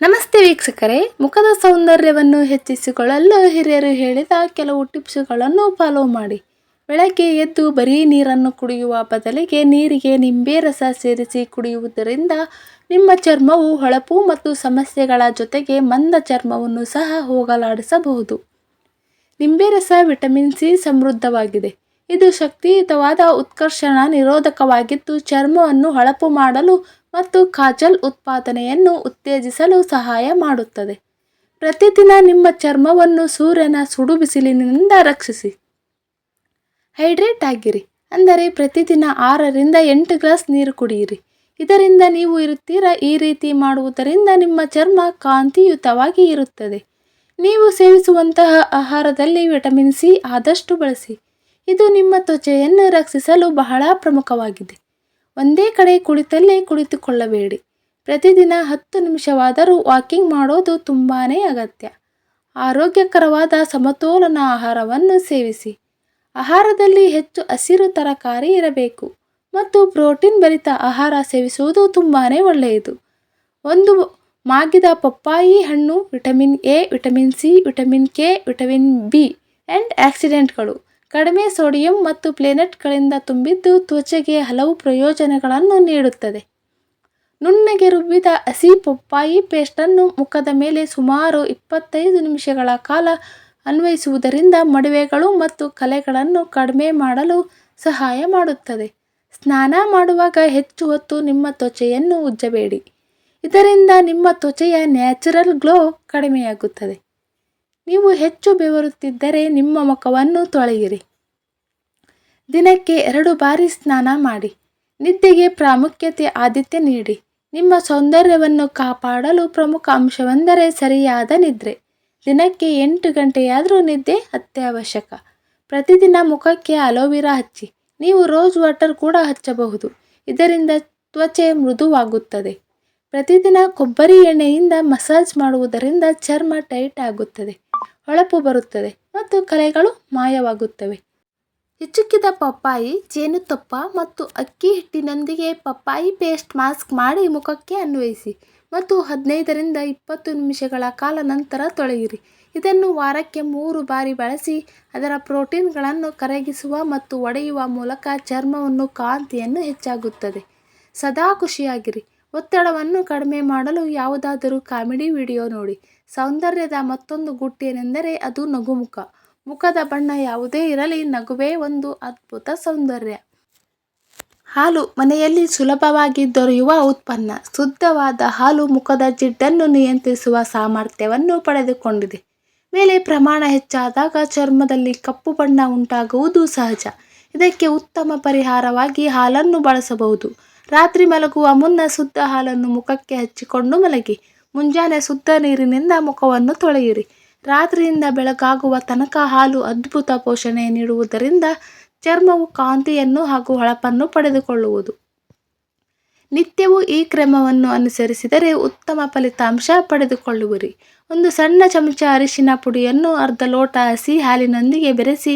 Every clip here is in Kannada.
ನಮಸ್ತೆ ವೀಕ್ಷಕರೇ. ಮುಖದ ಸೌಂದರ್ಯವನ್ನು ಹೆಚ್ಚಿಸಿಕೊಳ್ಳಲು ಹಿರಿಯರು ಹೇಳಿದ ಕೆಲವು ಟಿಪ್ಸ್ಗಳನ್ನು ಫಾಲೋ ಮಾಡಿ. ಬೆಳಗ್ಗೆ ಎದ್ದು ಬರೀ ನೀರನ್ನು ಕುಡಿಯುವ ಬದಲಿಗೆ ನೀರಿಗೆ ನಿಂಬೆ ರಸ ಸೇರಿಸಿ ಕುಡಿಯುವುದರಿಂದ ನಿಮ್ಮ ಚರ್ಮವು ಹೊಳಪು ಮತ್ತು ಸಮಸ್ಯೆಗಳ ಜೊತೆಗೆ ಮಂದ ಚರ್ಮವನ್ನು ಸಹ ಹೋಗಲಾಡಿಸಬಹುದು. ನಿಂಬೆ ರಸ ವಿಟಮಿನ್ ಸಿ ಸಮೃದ್ಧವಾಗಿದೆ. ಇದು ಶಕ್ತಿಯುತವಾದ ಉತ್ಕರ್ಷಣ ನಿರೋಧಕವಾಗಿದ್ದು ಚರ್ಮವನ್ನು ಹೊಳಪು ಮಾಡಲು ಮತ್ತು ಕಾಜಲ್ ಉತ್ಪಾದನೆಯನ್ನು ಉತ್ತೇಜಿಸಲು ಸಹಾಯ ಮಾಡುತ್ತದೆ. ಪ್ರತಿದಿನ ನಿಮ್ಮ ಚರ್ಮವನ್ನು ಸೂರ್ಯನ ಸುಡು ಬಿಸಿಲಿನಿಂದ ರಕ್ಷಿಸಿ. ಹೈಡ್ರೇಟ್ ಆಗಿರಿ. ಅಂದರೆ ಪ್ರತಿದಿನ ಆರರಿಂದ ಎಂಟು ಗ್ಲಾಸ್ ನೀರು ಕುಡಿಯಿರಿ. ಇದರಿಂದ ನೀವು ಇರುತ್ತೀರಾ ಈ ರೀತಿ ಮಾಡುವುದರಿಂದ ನಿಮ್ಮ ಚರ್ಮ ಕಾಂತಿಯುತವಾಗಿ ಇರುತ್ತದೆ. ನೀವು ಸೇವಿಸುವಂತಹ ಆಹಾರದಲ್ಲಿ ವಿಟಮಿನ್ ಸಿ ಆದಷ್ಟು ಬಳಸಿ. ಇದು ನಿಮ್ಮ ತ್ವಚೆಯನ್ನು ರಕ್ಷಿಸಲು ಬಹಳ ಪ್ರಮುಖವಾಗಿದೆ. ಒಂದೇ ಕಡೆ ಕುಳಿತಲ್ಲೇ ಕುಳಿತುಕೊಳ್ಳಬೇಡಿ. ಪ್ರತಿದಿನ ಹತ್ತು ನಿಮಿಷವಾದರೂ ವಾಕಿಂಗ್ ಮಾಡೋದು ತುಂಬಾ ಅಗತ್ಯ. ಆರೋಗ್ಯಕರವಾದ ಸಮತೋಲನ ಆಹಾರವನ್ನು ಸೇವಿಸಿ. ಆಹಾರದಲ್ಲಿ ಹೆಚ್ಚು ಹಸಿರು ತರಕಾರಿ ಇರಬೇಕು ಮತ್ತು ಪ್ರೋಟೀನ್ ಭರಿತ ಆಹಾರ ಸೇವಿಸುವುದು ತುಂಬಾ ಒಳ್ಳೆಯದು. ಒಂದು ಮಾಗಿದ ಪಪ್ಪಾಯಿ ಹಣ್ಣು vitamin A, vitamin C, vitamin K, vitamin B and ಆಕ್ಸಿಡೆಂಟ್ಗಳು. ಕಡಿಮೆ ಸೋಡಿಯಂ ಮತ್ತು ಪ್ಲೇನೆಟ್ಗಳಿಂದ ತುಂಬಿದ್ದು ತ್ವಚೆಗೆ ಹಲವು ಪ್ರಯೋಜನಗಳನ್ನು ನೀಡುತ್ತದೆ. ನುಣ್ಣಗೆ ರುಬ್ಬಿದ ಹಸಿ ಪಪ್ಪಾಯಿ ಪೇಸ್ಟನ್ನು ಮುಖದ ಮೇಲೆ ಸುಮಾರು ಇಪ್ಪತ್ತೈದು ನಿಮಿಷಗಳ ಕಾಲ ಅನ್ವಯಿಸುವುದರಿಂದ ಮಡುವೆಗಳು ಮತ್ತು ಕಲೆಗಳನ್ನು ಕಡಿಮೆ ಮಾಡಲು ಸಹಾಯ ಮಾಡುತ್ತದೆ. ಸ್ನಾನ ಮಾಡುವಾಗ ಹೆಚ್ಚು ಹೊತ್ತು ನಿಮ್ಮ ತ್ವಚೆಯನ್ನು ಉಜ್ಜಬೇಡಿ. ಇದರಿಂದ ನಿಮ್ಮ ತ್ವಚೆಯ ನ್ಯಾಚುರಲ್ ಗ್ಲೋ ಕಡಿಮೆಯಾಗುತ್ತದೆ. ನೀವು ಹೆಚ್ಚು ಬೆವರುತ್ತಿದ್ದರೆ ನಿಮ್ಮ ಮುಖವನ್ನು ತೊಳೆಯಿರಿ. ದಿನಕ್ಕೆ ಎರಡು ಬಾರಿ ಸ್ನಾನ ಮಾಡಿ. ನಿದ್ದೆಗೆ ಪ್ರಾಮುಖ್ಯತೆ ಆದ್ಯತೆ ನೀಡಿ. ನಿಮ್ಮ ಸೌಂದರ್ಯವನ್ನು ಕಾಪಾಡಲು ಪ್ರಮುಖ ಅಂಶವೆಂದರೆ ಸರಿಯಾದ ನಿದ್ರೆ. ದಿನಕ್ಕೆ ಎಂಟು ಗಂಟೆಯಾದರೂ ನಿದ್ದೆ ಅತ್ಯವಶ್ಯಕ. ಪ್ರತಿದಿನ ಮುಖಕ್ಕೆ ಅಲೋವೆರಾ ಹಚ್ಚಿ. ನೀವು ರೋಸ್ ವಾಟರ್ ಕೂಡ ಹಚ್ಚಬಹುದು. ಇದರಿಂದ ತ್ವಚೆ ಮೃದುವಾಗುತ್ತದೆ. ಪ್ರತಿದಿನ ಕೊಬ್ಬರಿ ಎಣ್ಣೆಯಿಂದ ಮಸಾಜ್ ಮಾಡುವುದರಿಂದ ಚರ್ಮ ಟೈಟ್ ಆಗುತ್ತದೆ. ಹೊಳಪು ಬರುತ್ತದೆ ಮತ್ತು ಕಲೆಗಳು ಮಾಯವಾಗುತ್ತವೆ. ಹಿಚುಕಿದ ಪಪ್ಪಾಯಿ, ಜೇನುತುಪ್ಪ ಮತ್ತು ಅಕ್ಕಿ ಹಿಟ್ಟಿನೊಂದಿಗೆ ಪಪ್ಪಾಯಿ ಪೇಸ್ಟ್ ಮಾಸ್ಕ್ ಮಾಡಿ ಮುಖಕ್ಕೆ ಅನ್ವಯಿಸಿ ಮತ್ತು ಹದಿನೈದರಿಂದ ಇಪ್ಪತ್ತು ನಿಮಿಷಗಳ ಕಾಲ ನಂತರ ತೊಳೆಯಿರಿ. ಇದನ್ನು ವಾರಕ್ಕೆ ಮೂರು ಬಾರಿ ಬಳಸಿ ಅದರ ಪ್ರೋಟೀನ್ಗಳನ್ನು ಕರಗಿಸುವ ಮತ್ತು ಒಡೆಯುವ ಮೂಲಕ ಚರ್ಮವನ್ನು ಕಾಂತಿಯನ್ನು ಹೆಚ್ಚಾಗುತ್ತದೆ. ಸದಾ ಖುಷಿಯಾಗಿರಿ. ಒತ್ತಡವನ್ನು ಕಡಿಮೆ ಮಾಡಲು ಯಾವುದಾದರೂ ಕಾಮಿಡಿ ವಿಡಿಯೋ ನೋಡಿ. ಸೌಂದರ್ಯದ ಮತ್ತೊಂದು ಗುಟ್ಟೇನೆಂದರೆ ಅದು ನಗುಮುಖ. ಮುಖದ ಬಣ್ಣ ಯಾವುದೇ ಇರಲಿ, ನಗುವೇ ಒಂದು ಅದ್ಭುತ ಸೌಂದರ್ಯ. ಹಾಲು ಮನೆಯಲ್ಲಿ ಸುಲಭವಾಗಿ ದೊರೆಯುವ ಉತ್ಪನ್ನ. ಶುದ್ಧವಾದ ಹಾಲು ಮುಖದ ಜಿಡ್ಡನ್ನು ನಿಯಂತ್ರಿಸುವ ಸಾಮರ್ಥ್ಯವನ್ನು ಪಡೆದುಕೊಂಡಿದೆ. ಮೇಲೆ ಪ್ರಮಾಣ ಹೆಚ್ಚಾದಾಗ ಚರ್ಮದಲ್ಲಿ ಕಪ್ಪು ಬಣ್ಣ ಉಂಟಾಗುವುದು ಸಹಜ. ಇದಕ್ಕೆ ಉತ್ತಮ ಪರಿಹಾರವಾಗಿ ಹಾಲನ್ನು ಬಳಸಬಹುದು. ರಾತ್ರಿ ಮಲಗುವ ಮುನ್ನ ಶುದ್ಧ ಹಾಲನ್ನು ಮುಖಕ್ಕೆ ಹಚ್ಚಿಕೊಂಡು ಮಲಗಿ. ಮುಂಜಾನೆ ಶುದ್ಧ ನೀರಿನಿಂದ ಮುಖವನ್ನು ತೊಳೆಯಿರಿ. ರಾತ್ರಿಯಿಂದ ಬೆಳಗಾಗುವ ತನಕ ಹಾಲು ಅದ್ಭುತ ಪೋಷಣೆ ನೀಡುವುದರಿಂದ ಚರ್ಮವು ಕಾಂತಿಯನ್ನು ಹಾಗೂ ಹೊಳಪನ್ನು ಪಡೆದುಕೊಳ್ಳುವುದು. ನಿತ್ಯವೂ ಈ ಕ್ರಮವನ್ನು ಅನುಸರಿಸಿದರೆ ಉತ್ತಮ ಫಲಿತಾಂಶ ಪಡೆದುಕೊಳ್ಳುವಿರಿ. ಒಂದು ಸಣ್ಣ ಚಮಚ ಅರಿಶಿನ ಪುಡಿಯನ್ನು ಅರ್ಧ ಲೋಟ ಹಸಿ ಹಾಲಿನೊಂದಿಗೆ ಬೆರೆಸಿ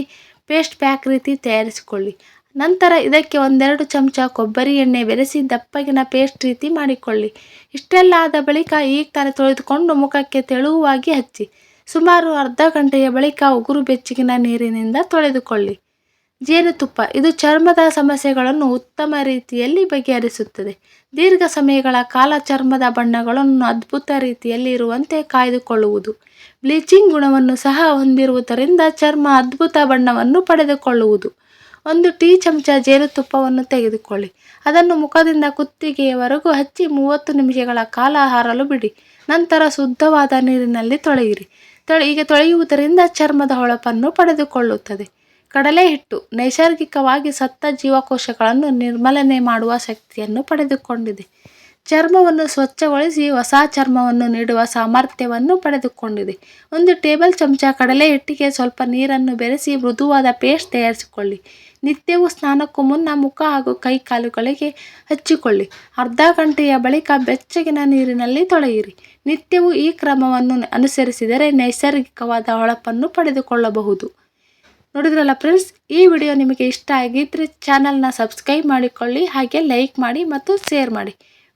ಪೇಸ್ಟ್ ಪ್ಯಾಕ್ ರೀತಿ ತಯಾರಿಸಿಕೊಳ್ಳಿ. ನಂತರ ಇದಕ್ಕೆ ಒಂದೆರಡು ಚಮಚ ಕೊಬ್ಬರಿ ಎಣ್ಣೆ ಬೆರೆಸಿ ದಪ್ಪಗಿನ ಪೇಸ್ಟ್ ರೀತಿ ಮಾಡಿಕೊಳ್ಳಿ. ಇಷ್ಟೆಲ್ಲ ಆದ ಬಳಿಕ ಈಗ ತಾನೇ ತೊಳೆದುಕೊಂಡು ಮುಖಕ್ಕೆ ತೆಳುವಾಗಿ ಹಚ್ಚಿ. ಸುಮಾರು ಅರ್ಧ ಗಂಟೆಯ ಬಳಿಕ ಉಗುರು ಬೆಚ್ಚಗಿನ ನೀರಿನಿಂದ ತೊಳೆದುಕೊಳ್ಳಿ. ಜೇನುತುಪ್ಪ, ಇದು ಚರ್ಮದ ಸಮಸ್ಯೆಗಳನ್ನು ಉತ್ತಮ ರೀತಿಯಲ್ಲಿ ಬಗೆಹರಿಸುತ್ತದೆ. ದೀರ್ಘ ಸಮಯಗಳ ಕಾಲ ಚರ್ಮದ ಬಣ್ಣಗಳನ್ನು ಅದ್ಭುತ ರೀತಿಯಲ್ಲಿ ಇರುವಂತೆ ಕಾಯ್ದುಕೊಳ್ಳುವುದು. ಬ್ಲೀಚಿಂಗ್ ಗುಣವನ್ನು ಸಹ ಹೊಂದಿರುವುದರಿಂದ ಚರ್ಮ ಅದ್ಭುತ ಬಣ್ಣವನ್ನು ಪಡೆದುಕೊಳ್ಳುವುದು. ಒಂದು ಟೀ ಚಮಚ ಜೇನುತುಪ್ಪವನ್ನು ತೆಗೆದುಕೊಳ್ಳಿ. ಅದನ್ನು ಮುಖದಿಂದ ಕುತ್ತಿಗೆಯವರೆಗೂ ಹಚ್ಚಿ ಮೂವತ್ತು ನಿಮಿಷಗಳ ಕಾಲ ಹಾರಲು ಬಿಡಿ. ನಂತರ ಶುದ್ಧವಾದ ನೀರಿನಲ್ಲಿ ತೊಳೆಯಿರಿ. ತೊಳೆ ಹೀಗೆ ತೊಳೆಯುವುದರಿಂದ ಚರ್ಮದ ಹೊಳಪನ್ನು ಪಡೆದುಕೊಳ್ಳುತ್ತದೆ. ಕಡಲೆ ಹಿಟ್ಟು ನೈಸರ್ಗಿಕವಾಗಿ ಸತ್ತ ಜೀವಕೋಶಗಳನ್ನು ನಿರ್ಮಲನೆ ಮಾಡುವ ಶಕ್ತಿಯನ್ನು ಪಡೆದುಕೊಂಡಿದೆ. ಚರ್ಮವನ್ನು ಸ್ವಚ್ಛಗೊಳಿಸಿ ಹೊಸ ಚರ್ಮವನ್ನು ನೀಡುವ ಸಾಮರ್ಥ್ಯವನ್ನು ಪಡೆದುಕೊಂಡಿದೆ. ಒಂದು ಟೇಬಲ್ ಚಮಚ ಕಡಲೆ ಹಿಟ್ಟಿಗೆ ಸ್ವಲ್ಪ ನೀರನ್ನು ಬೆರೆಸಿ ಮೃದುವಾದ ಪೇಸ್ಟ್ ತಯಾರಿಸಿಕೊಳ್ಳಿ. ನಿತ್ಯವೂ ಸ್ನಾನಕ್ಕೂ ಮುನ್ನ ಮುಖ ಹಾಗೂ ಕೈ ಕಾಲುಗಳಿಗೆ ಹಚ್ಚಿಕೊಳ್ಳಿ. ಅರ್ಧ ಗಂಟೆಯ ಬಳಿಕ ಬೆಚ್ಚಗಿನ ನೀರಿನಲ್ಲಿ ತೊಳೆಯಿರಿ. ನಿತ್ಯವೂ ಈ ಕ್ರಮವನ್ನು ಅನುಸರಿಸಿದರೆ ನೈಸರ್ಗಿಕವಾದ ಹೊಳಪನ್ನು ಪಡೆದುಕೊಳ್ಳಬಹುದು. ನೋಡಿದ್ರಲ್ಲ ಫ್ರೆಂಡ್ಸ್, ಈ ವಿಡಿಯೋ ನಿಮಗೆ ಇಷ್ಟ ಆಗಿದ್ದರೆ ಚಾನಲ್ನ ಸಬ್ಸ್ಕ್ರೈಬ್ ಮಾಡಿಕೊಳ್ಳಿ, ಹಾಗೆ ಲೈಕ್ ಮಾಡಿ ಮತ್ತು ಶೇರ್ ಮಾಡಿ.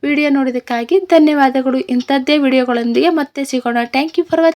ವಿಡಿಯೋ ನೋಡಿದಕ್ಕಾಗಿ ಧನ್ಯವಾದಗಳು. ಇಂಥದ್ದೇ ವಿಡಿಯೋಗಳೊಂದಿಗೆ ಮತ್ತೆ ಸಿಗೋಣ. Thank you for watching